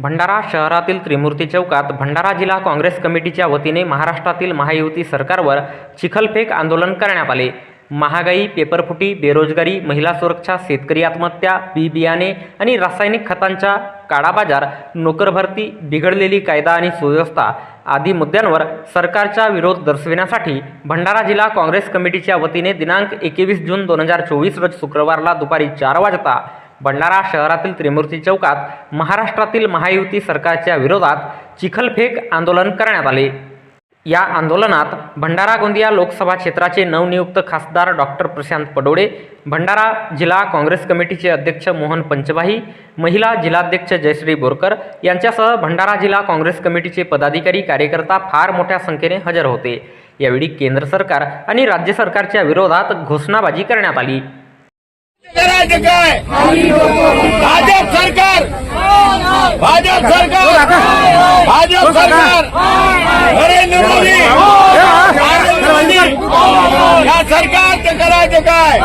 भंडारा शहरातील त्रिमूर्ती चौकात भंडारा जिल्हा काँग्रेस कमिटीच्या वतीने महाराष्ट्रातील महायुती सरकारवर चिखलफेक आंदोलन करण्यात आले. महागाई पेपरफुटी बेरोजगारी महिला सुरक्षा शेतकरी आत्महत्या बी बियाणे आणि रासायनिक खतांचा काळाबाजार नोकरभरती बिघडलेली कायदा आणि सुव्यवस्था आदी मुद्द्यांवर सरकारचा विरोध दर्शविण्यासाठी भंडारा जिल्हा काँग्रेस कमिटीच्या वतीने दिनांक एकवीस जून दोन हजार चोवीस रोज शुक्रवारला दुपारी चार वाजता भंडारा शहरातील त्रिमूर्ती चौकात महाराष्ट्रातील महायुती सरकारच्या विरोधात चिखलफेक आंदोलन करण्यात आले. या आंदोलनात भंडारा गोंदिया लोकसभा क्षेत्राचे नवनियुक्त खासदार डॉक्टर प्रशांत पडोळे भंडारा जिल्हा काँग्रेस कमिटीचे अध्यक्ष मोहन पंचवाही महिला जिल्हाध्यक्ष जयश्री बोरकर यांच्यासह भंडारा जिल्हा काँग्रेस कमिटीचे पदाधिकारी कार्यकर्ता फार मोठ्या संख्येने हजर होते. यावेळी केंद्र सरकार आणि राज्य सरकारच्या विरोधात घोषणाबाजी करण्यात आली. करायचं काय भाजप सरकार। भाजप सरकार। भाजप सरकार। नरेंद्र मोदी। नरेंद्र मोदी। या सरकारचं करायचं काय